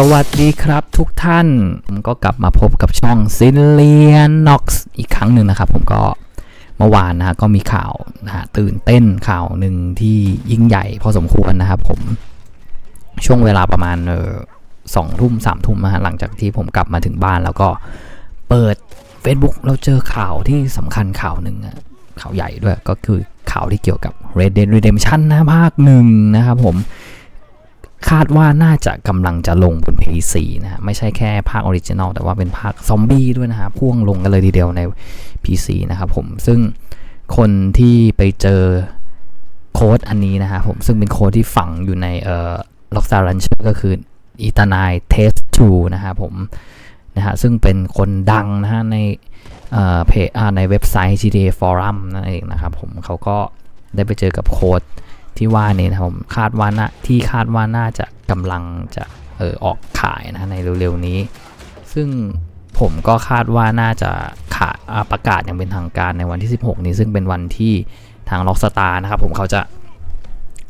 สวัสดีครับทุกท่าน ผมก็กลับมาพบกับช่องซิลเลียนน็อกซ์อีกครั้งหนึ่งนะครับ ผมก็เมื่อวานนะฮะก็มีข่าวนะฮะตื่นเต้นข่าวหนึ่งที่ยิ่งใหญ่พอสมควรนะครับผมช่วงเวลาประมาณเออสองทุ่มสามทุ่มนะฮะหลังจากที่ผมกลับมาถึงบ้านแล้วก็เปิด Facebook เราเจอข่าวที่สำคัญข่าวหนึ่งอะข่าวใหญ่ด้วยก็คือข่าวที่เกี่ยวกับ Red Dead Redemption นะภาคหนึ่งนะครับผม คาดว่าน่าจะกำลังจะลงบน PC นะฮะไม่ใช่แค่ภาคออริจินอลแต่ว่าเป็นภาคซอมบี้ด้วยนะฮะพ่วงลงกันเลยทีเดียวใน PC นะครับผมซึ่งคนที่ไปเจอโค้ดอันนี้นะฮะผมซึ่งเป็นโค้ดที่ฝังอยู่ในเอ่อ Rockstar Launcher ก็คือ e t h a n i t e s t 2นะฮะผมนะฮะซึ่งเป็นคนดังนะฮะในเอ่อเพจในเว็บไซต์ GTA Forum นั่นเองนะครับผมเขาก็ได้ไปเจอกับโค้ด ที่ว่านี้นะผมคาดว่าน่าที่คาดว่าน่าจะกำลังจะเออออกขายนะในเร็วๆนี้ ซึ่งผมก็คาดว่าน่าจะขาประกาศอย่างเป็นทางการในวันที่ 16 นี้ซึ่งเป็นวันที่ทาง Rockstar นะครับผมเขาจะ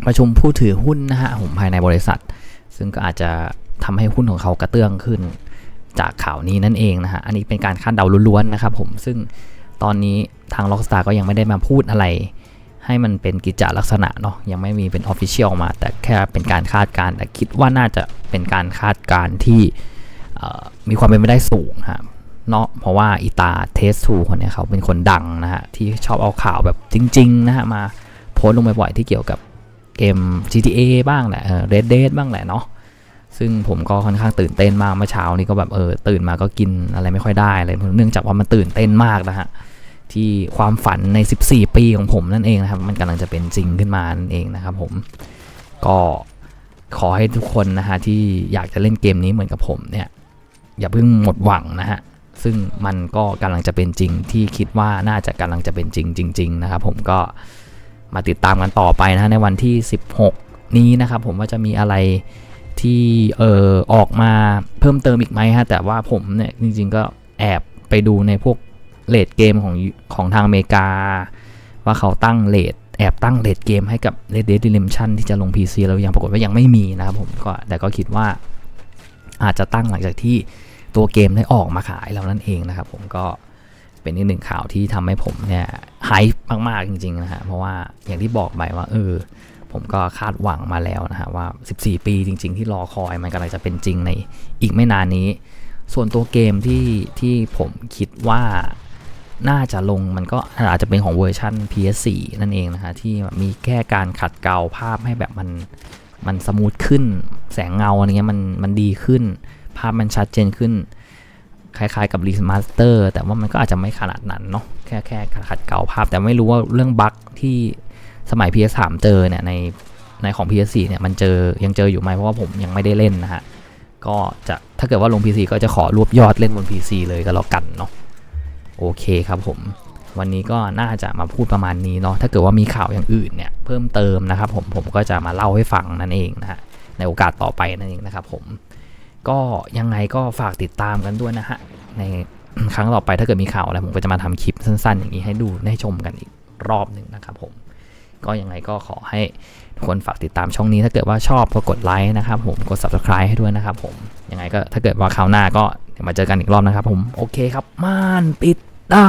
ประชุมผู้ถือหุ้นนะฮะผมภายในบริษัท ซึ่งก็อาจจะทำให้หุ้นของเขากระเตื้องขึ้น จากข่าวนี้นั่นเองนะฮะอันนี้เป็นการคาดเดาล้วนๆนะครับผมซึ่งตอนนี้ทาง Rockstar ก็ยังไม่ได้มาพูดอะไร ให้มันเป็นกิจจลักษณะเนาะยังไม่มีเป็นออฟฟิเชียลมา แต่แค่เป็นการคาดการณ์แต่คิดว่าน่าจะเป็นการคาดการณ์ที่มีความเป็นไปได้สูงครับเนาะเพราะว่าอีตาเทสทูคนนี้เขาเป็นคนดังนะฮะ ที่ชอบเอาข่าวแบบจริง ๆ นะฮะ มาโพสต์ลงบ่อยๆที่เกี่ยวกับเกม GTA บ้างแหละเออ Red Dead บ้างแหละเนาะซึ่งผมก็ค่อนข้างตื่นเต้นมากเมื่อเช้านี้ก็แบบเออตื่นมาก็กินอะไรไม่ค่อยได้เลยเนื่องจากว่ามันตื่นเต้นมากนะฮะ ที่ความฝันใน 14 ปีของผมนั่นเองนะครับ มันกำลังจะเป็นจริงขึ้นมานั่นเองนะครับผมก็ขอให้ทุกคนนะฮะที่อยากจะเล่นเกมนี้เหมือนกับผมเนี่ย อย่าเพิ่งหมดหวังนะฮะซึ่งมันก็กำลังจะเป็นจริงที่คิดว่าน่าจะกำลังจะเป็นจริงจริง ๆ นะครับ ผมก็มาติดตามกันต่อไปนะฮะในวันที่ 16 นี้นะครับ ผมว่าจะมีอะไรที่เออออกมาเพิ่มเติมอีกไหมฮะแต่ว่าผมเนี่ยจริง ๆ ก็แอบไปดูในพวก เลดเกมของของทางอเมริกา ว่าเขาตั้งเลดแอบตั้งเลดเกมให้กับ Red Dead Redemption ที่จะลง PC แล้วยังปรากฏว่ายังไม่มีนะครับผมก็แต่ก็คิดว่าอาจจะตั้งหลังจากที่ตัวเกมได้ออกมาขายแล้วนั่นเองนะครับผมก็เป็นอีกหนึ่งข่าวที่ทำให้ผมเนี่ยไฮป์มากๆจริงๆนะฮะเพราะว่าอย่างที่บอกไปว่าเออผมก็คาดหวังมาแล้วนะฮะว่า 14 ปีจริง ๆ ที่รอคอยมันกำลังจะเป็นจริงในอีกไม่นานนี้ ส่วนตัวเกมที่ที่ผมคิดว่า น่าจะลงมันก็อาจจะเป็นของเวอร์ชัน PS4 นั่นเองนะฮะที่มีแค่การขัดเกลาภาพให้แบบมันมันสมูทขึ้น แสงเงาอะไรเงี้ยมันมันดีขึ้น ภาพมันชัดเจนขึ้น คล้ายๆกับรีมาสเตอร์แต่ว่ามันก็อาจจะไม่ขนาดนั้นเนาะแค่แค่ขัดเกลาภาพ แต่ไม่รู้ว่าเรื่องบั๊กที่สมัย PS3 เจอเนี่ยในในของ PS4 เนี่ยมันเจอยังเจออยู่ไหมเพราะว่าผมยังไม่ได้เล่นนะฮะก็จะถ้าเกิดว่าลง PC ก็จะขอรวบยอดเล่นบน PC เลยก็แล้วกันเนาะ โอเคครับผม วันนี้ก็น่าจะมาพูดประมาณนี้เนาะถ้าเกิดว่ามีข่าวอย่างอื่นเนี่ยเพิ่มเติมนะครับผมผมก็จะมาเล่าให้ฟังนั่นเองนะฮะในโอกาสต่อไปนั่นเองนะครับผมก็ยังไงก็ฝากติดตามกันด้วยนะฮะในครั้งต่อไปถ้าเกิดมีข่าวอะไรผมก็จะมาทำคลิปสั้น ๆ อย่างนี้ให้ดูได้ชมกันอีกรอบหนึ่งนะครับผมก็ยังไงก็ขอให้ทุกคนฝากติดตามช่องนี้ถ้าเกิดว่าชอบก็กดไลค์นะครับผมกด subscribe ให้ด้วยนะครับผมยังไงก็ถ้าเกิดว่าคราวหน้าก็ มาเจอกันอีกรอบนะครับผม โอเคครับม่านปิดได้